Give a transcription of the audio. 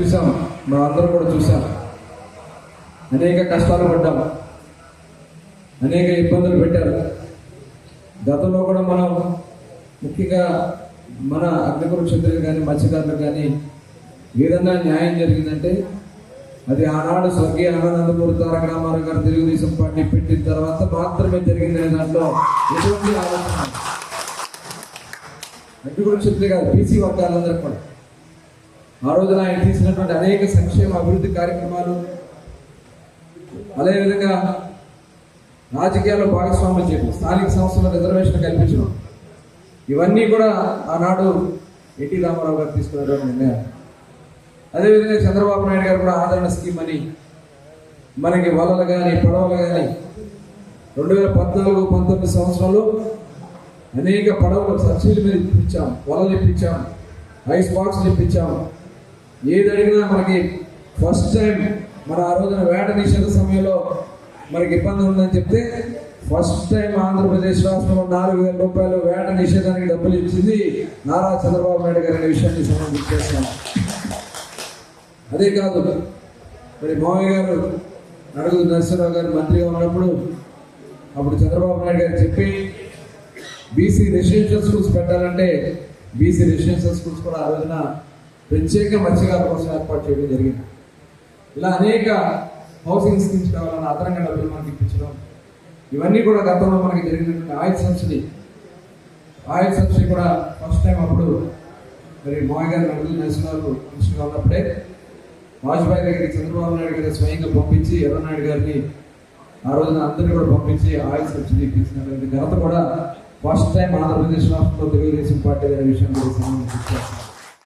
చూసాం. మనం అందరం కూడా చూసాం. అనేక కష్టాలు పడ్డాం. అనేక ఇబ్బందులు పెట్టారు. గతంలో కూడా మనం ముఖ్యంగా మన అగ్నికుల క్షత్రులు కానీ మత్స్యకారులు కానీ ఏదన్నా న్యాయం జరిగిందంటే అది ఆనాడు స్వర్గీయ ఆనందపూర్ తారక రామారావు గారు తెలుగుదేశం పార్టీ పెట్టిన తర్వాత మాత్రమే జరిగిందనే దాంట్లో ఎటువంటి ఆలోచన అగ్నికుల క్షత్రులు కాదు బీసీ వర్గాలందరూ కూడా. ఆ రోజున ఆయన తీసినటువంటి అనేక సంక్షేమ అభివృద్ధి కార్యక్రమాలు అదేవిధంగా రాజకీయాల్లో భాగస్వామ్యం చేయడం స్థానిక సంస్థల రిజర్వేషన్ కల్పించడం. ఇవన్నీ కూడా ఆనాడు ఎన్టీ రామారావు గారు తీసుకున్నటువంటి నిర్ణయాలు అదేవిధంగా చంద్రబాబు నాయుడు గారు కూడా ఆదరణ స్కీమ్ అని మనకి వలలు కానీ పడవలు కానీ రెండు వేల పద్నాలుగు పంతొమ్మిది సంవత్సరంలో అనేక పడవలు సబ్సిడీ మీద ఇప్పించాము వలలు ఇప్పించాము ఐస్ బాక్స్ ఇప్పించాము ఏది అడిగినా మనకి ఫస్ట్ టైం మన ఆ రోజున వేట నిషేధ సమయంలో మనకి ఇబ్బంది ఉందని చెప్తే ఫస్ట్ టైం ఆంధ్రప్రదేశ్ రాష్ట్రంలో నాలుగు వేల రూపాయలు వేట నిషేధానికి డబ్బులు ఇచ్చింది నారా చంద్రబాబు నాయుడు గారి అనే విషయాన్ని సంబంధించేస్తాం అదే కాదు మరి మామయ్య గారు నడుగు నరసింహరావు గారు మంత్రిగా ఉన్నప్పుడు అప్పుడు చంద్రబాబు నాయుడు గారు చెప్పి బీసీ రెసిడెన్షియల్ స్కూల్స్ పెట్టాలంటే బీసీ రెసిడెన్షియల్ స్కూల్స్ కూడా ఆ రోజున ప్రత్యేక మత్స్యకారుల కోసం ఏర్పాటు చేయడం జరిగింది. ఇలా అనేక హౌసింగ్ స్కీమ్స్ కావాలన్న అదనంగా డబ్బులు మనకి ఇప్పించడం ఇవన్నీ కూడా గతంలో మనకి జరిగినటువంటి ఆయుధ సబ్సిడీ ఆయుధ సబ్సిడీ కూడా ఫస్ట్ టైం అప్పుడు మరి మామయ్య గారు నడుగు నరసింహరావు మినిస్టర్గా ఉన్నప్పుడే వాజ్పేయి దగ్గరికి చంద్రబాబు నాయుడు గారిని స్వయంగా పంపించి ఎర్రనాయుడు గారిని ఆ రోజున అందరినీ కూడా పంపించి ఆయిల్ సబ్సిడీ ఇప్పించినటువంటి ఘనత కూడా ఫస్ట్ టైం ఆంధ్రప్రదేశ్ రాష్ట్రంలో తెలుగుదేశం పార్టీ అనే విషయం కూడా సంబంధించి